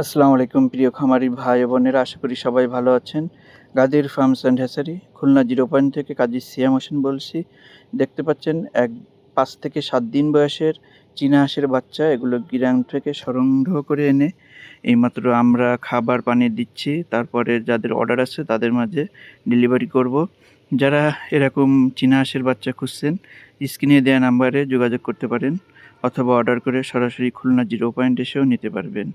আসসালামু আলাইকুম প্রিয় খামারি ভাই বোনেরা, আশা করি সবাই ভালো আছেন। Gadir farms and hatchery, Khulna zero point থেকে কাজী সিয়াম হোসেন বলছি। দেখতে পাচ্ছেন, এক পাঁচ থেকে সাত দিন বয়সের চীনা হাঁসের বাচ্চা, এগুলো গিরাং থেকে সংগ্রহ করে এনে এইমাত্র আমরা খাবার পানি দিচ্ছি। তারপরে যাদের অর্ডার আছে, তাদের মাঝে ডেলিভারি করব। যারা এরকম চীনা হাঁসের বাচ্চা খুঁজছেন, স্ক্রিনে দেওয়া নাম্বারে যোগাযোগ করতে পারেন, অথবা অর্ডার করে সরাসরি খুলনা জিরো পয়েন্ট এসেও নিতে পারবেন।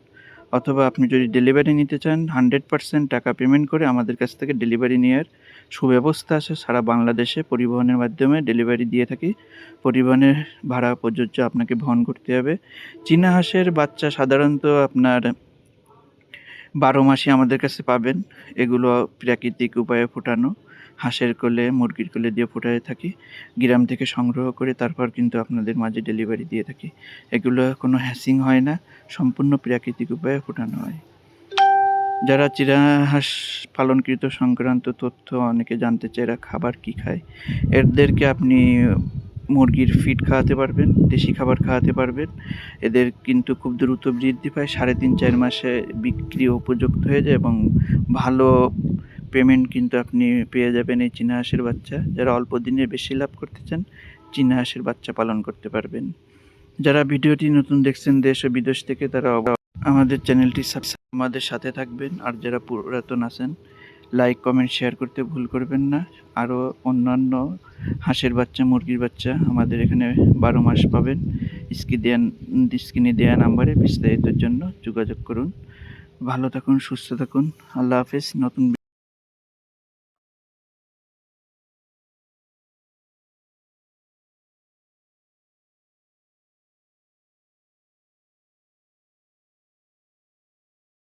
অথবা আপনি যদি ডেলিভারি নিতে চান হান্ড্রেড পার্সেন্ট টাকা পেমেন্ট করে আমাদের কাছ থেকে ডেলিভারি নেওয়ার সুব্যবস্থা আছে সারা বাংলাদেশে পরিবহনের মাধ্যমে ডেলিভারি দিয়ে থাকি। পরিবহনের ভাড়া প্রযোজ্য আপনাকে বহন করতে হবে। চীনা হাঁসের বাচ্চা সাধারণত আপনার বারো মাসে আমাদের কাছে পাবেন। এগুলো প্রাকৃতিক উপায়ে ফোটানো। হাঁসের কোলে, মুরগির কোলে দিয়ে ফোটাতে থাকি। গ্রাম থেকে সংগ্রহ করে, তারপর কিন্তু আপনাদের মাঝে ডেলিভারি দিয়ে থাকি। এগুলো কোনো হ্যাসিং হয় না, সম্পূর্ণ প্রাকৃতিক উপায়ে ফোটানো হয়। যারা চিরা হাঁস পালনকৃত সংক্রান্ত তথ্য অনেকে জানতে চায়, এরা খাবার কী খায়? এদেরকে আপনি মুরগির ফিড খাওয়াতে পারবেন, দেশি খাবার খাওয়াতে পারবেন। এদের কিন্তু খুব দ্রুত বৃদ্ধি পায়, সাড়ে তিন চার মাসে বিক্রি উপযুক্ত হয়ে যায় এবং ভালো পেমেন্ট কিন্তু আপনি পেয়ে যাবেন এই চীনা হাঁসের বাচ্চা। যারা অল্প দিনে বেশি লাভ করতে চান, চীনা হাঁসের বাচ্চা পালন করতে পারবেন। যারা ভিডিওটি নতুন দেখছেন দেশ ও বিদেশ থেকে, তারা আমাদের চ্যানেলটি সাবস্ক্রাইব আমাদের সাথে থাকবেন। আর যারা পুরাতন আছেন লাইক কমেন্ট শেয়ার করতে ভুল করবেন না। আরও অন্যান্য হাঁসের বাচ্চা, মুরগির বাচ্চা আমাদের এখানে বারো মাস পাবেন। স্ক্রিনে দেওয়া স্ক্রিনে দেওয়া নাম্বারে বিস্তারিতের জন্য যোগাযোগ করুন। ভালো থাকুন, সুস্থ থাকুন। আল্লাহ হাফেজ। নতুন